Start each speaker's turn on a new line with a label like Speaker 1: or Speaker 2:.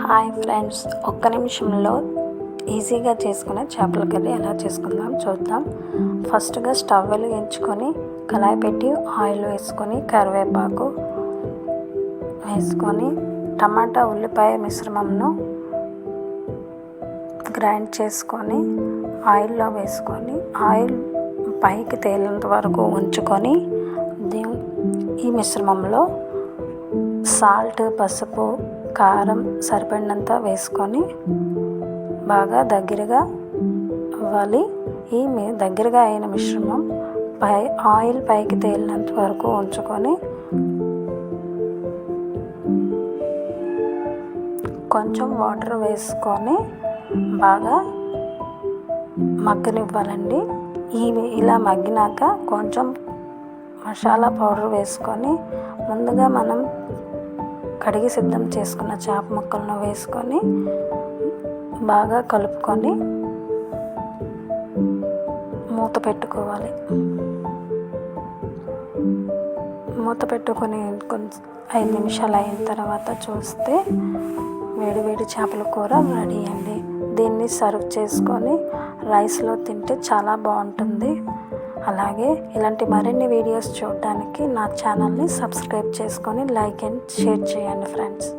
Speaker 1: Hi friends ఒక్క నిమిషంలో ఈజీగా చేసుకునే చేపల కర్రీ ఎలా చేసుకుందాం చూద్దాం. ఫస్ట్గా స్టవ్ వెలిగించుకొని కళాయి పెట్టి ఆయిల్ వేసుకొని కరివేపాకు వేసుకొని టమాటా ఉల్లిపాయ మిశ్రమంను గ్రైండ్ చేసుకొని ఆయిల్లో వేసుకొని ఆయిల్ పైకి తేలేంత వరకు ఉంచుకొని దీ ఈ మిశ్రమంలో సాల్ట్ పసుపు కారం సరిపడినంత వేసుకొని బాగా దగ్గరగా అవ్వాలి. ఈ దగ్గరగా అయిన మిశ్రమం పై ఆయిల్ పైకి తేలినంత వరకు ఉంచుకొని కొంచెం వాటర్ వేసుకొని బాగా మగ్గనివ్వాలండి. ఈ ఇలా మగ్గినాక కొంచెం మసాలా పౌడర్ వేసుకొని ముందుగా మనం కడిగి సిద్ధం చేసుకున్న చేప ముక్కలను వేసుకొని బాగా కలుపుకొని మూత పెట్టుకోవాలి. మూత పెట్టుకొని కొంచెం ఐదు నిమిషాలు అయిన తర్వాత చూస్తే వేడి వేడి చేపల కూర రెడీ అండి. దీన్ని సర్వ్ చేసుకొని రైస్లో తింటే చాలా బాగుంటుంది. అలాగే ఇలాంటి మరిన్ని వీడియోస్ చూడడానికి నా ఛానల్ని సబ్స్క్రైబ్ చేసుకొని లైక్ అండ్ షేర్ చేయండి ఫ్రెండ్స్.